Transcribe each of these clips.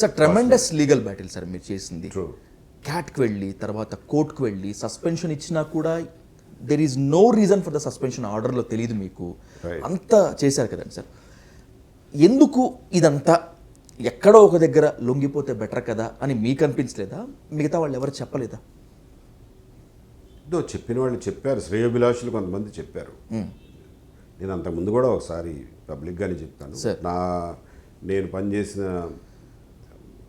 Sir tremendous legal battle sir మీరు చేసింది. క్యాట్కి వెళ్ళి తర్వాత కోర్టుకు వెళ్ళి సస్పెన్షన్ ఇచ్చినా కూడా there is no reason for the suspension ఆర్డర్లో తెలియదు మీకు. అంతా చేశారు కదండి సార్. ఎందుకు ఇదంతా ఎక్కడో ఒక దగ్గర లొంగిపోతే బెటర్ కదా అని మీకు అనిపించలేదా? మిగతా వాళ్ళు ఎవరు చెప్పలేదా? ఏదో చెప్పిన వాళ్ళు చెప్పారు శ్రేయోభిలాషులు కొంతమంది చెప్పారు. నేను అంతకుముందు కూడా ఒకసారి పబ్లిక్గానే Sir. నా నేను పనిచేసిన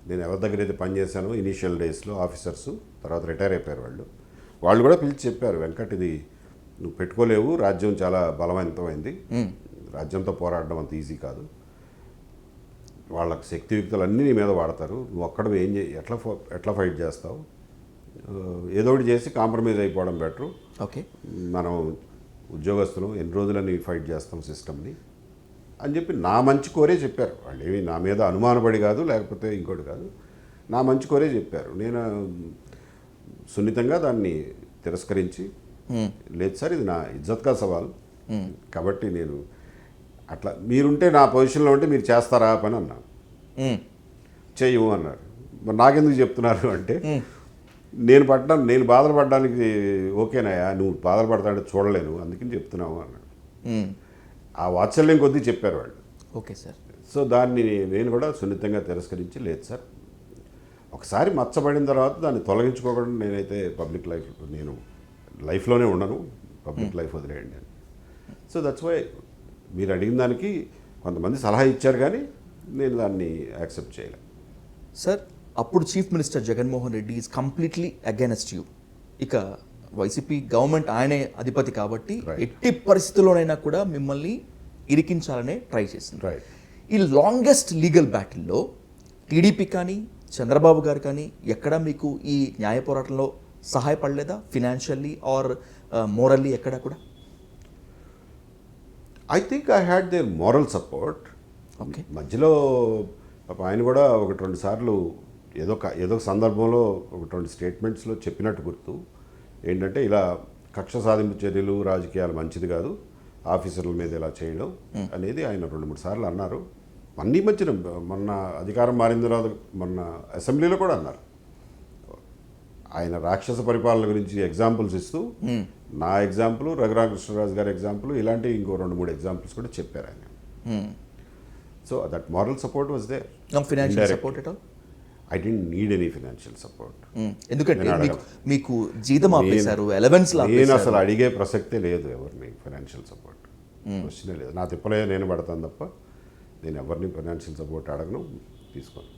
నేను ఎవరి దగ్గర అయితే పనిచేశానో ఇనీషియల్ డేస్లో ఆఫీసర్స్ తర్వాత రిటైర్ అయిపోయారు వాళ్ళు. వాళ్ళు కూడా పిలిచి చెప్పారు వెంకట్ ఇది నువ్వు పెట్టుకోలేవు రాజ్యం చాలా బలవంతమైంది. రాజ్యంతో పోరాడడం అంత ఈజీ కాదు. వాళ్ళకి శక్తియుక్తులు అన్నీ నీ మీద వాడతారు. నువ్వు అక్కడ ఏం చే ఎట్లా ఎట్లా ఫైట్ చేస్తావు? ఏదో ఒకటి చేసి కాంప్రమైజ్ అయిపోవడం బెటరు. ఓకే. మనం ఉద్యోగస్తులు ఎన్ని రోజులని ఫైట్ చేస్తాం సిస్టమ్ని. అని చెప్పి నా మంచి కోరే చెప్పారు. వాళ్ళు ఏమి నా మీద అనుమానపడి కాదు లేకపోతే ఇంకోటి కాదు. నా మంచి కోరే చెప్పారు. నేను సున్నితంగా దాన్ని తిరస్కరించి లేదు సార్ ఇది నా ఇజ్జత్కా సవాల్. కాబట్టి నేను అట్లా మీరుంటే నా పొజిషన్లో ఉంటే మీరు చేస్తారా పని అన్నాను. చెయ్యము అన్నారు. మరి నాకెందుకు చెప్తున్నారు అంటే నేను పడ్డాను నేను బాధలు పడడానికి ఓకేనాయా? నువ్వు బాధలు పడతాడంటే చూడలేను అందుకని చెప్తున్నావు అన్నాడు. ఆ వాత్సల్యం కొద్దీ చెప్పారు వాళ్ళు. Okay sir. సో దాన్ని నేను కూడా సున్నితంగా తిరస్కరించి లేదు సార్. ఒకసారి మచ్చబడిన తర్వాత దాన్ని తొలగించుకోకుండా నేనైతే పబ్లిక్ లైఫ్ నేను లైఫ్లోనే ఉండను. పబ్లిక్ లైఫ్ వదిలేయండి అని. సో దట్స్ వై మీరు అడిగిన దానికి కొంతమంది సలహా ఇచ్చారు కానీ నేను దాన్ని యాక్సెప్ట్ చేయలే. సార్ అప్పుడు chief minister Jaganmohan Reddy is completely against you ఇక వైసీపీ గవర్నమెంట్ ఆయనే అధిపతి కాబట్టి. ఎట్టి పరిస్థితుల్లోనైనా కూడా మిమ్మల్ని ఇరికించాలనే ట్రై చేసింది. ఈ లాంగెస్ట్ లీగల్ బ్యాటిల్లో టీడీపీ కానీ చంద్రబాబు గారు కానీ ఎక్కడ మీకు ఈ న్యాయ పోరాటంలో సహాయపడలేదా? ఫినాన్షియల్లీ ఆర్ మోరల్లీ ఎక్కడ కూడా? I think I had there moral support okay మధ్యలో ఆయన కూడా ఒకటి రెండు సార్లు ఏదో ఏదో సందర్భంలో ఒకటి రెండు స్టేట్మెంట్స్లో చెప్పినట్టు గుర్తు. ఏంటంటే ఇలా కక్ష సాధింపు చర్యలు రాజకీయాలు మంచిది కాదు ఆఫీసర్ల మీద ఇలా చేయడం అనేది ఆయన రెండు మూడు సార్లు అన్నారు. అన్ని మధ్యన మొన్న అధికారం మారిన తర్వాత మొన్న అసెంబ్లీలో కూడా అన్నారు. ఆయన రాక్షస పరిపాలన గురించి ఎగ్జాంపుల్స్ ఇస్తూ నా ఎగ్జాంపుల్ రఘురామకృష్ణరాజు గారి ఎగ్జాంపుల్ ఇలాంటి ఇంకో రెండు మూడు ఎగ్జాంపుల్స్ కూడా చెప్పారు ఆయన. So that moral support was there. Financial. Support at all I didn't need any financial support ఎందుకంటే మీకు జీతం ఆపేశారు ఎలవెన్స్ నేను అసలు అడిగే ప్రసక్తే లేదు ఎవరిని ఫైనాన్షియల్ సపోర్ట్ క్వశ్చనే లేదు. నా తిప్పలే నేను పడతాను తప్ప నేను ఎవరిని ఫైనాన్షియల్ సపోర్ట్ అడగను తీసుకోను.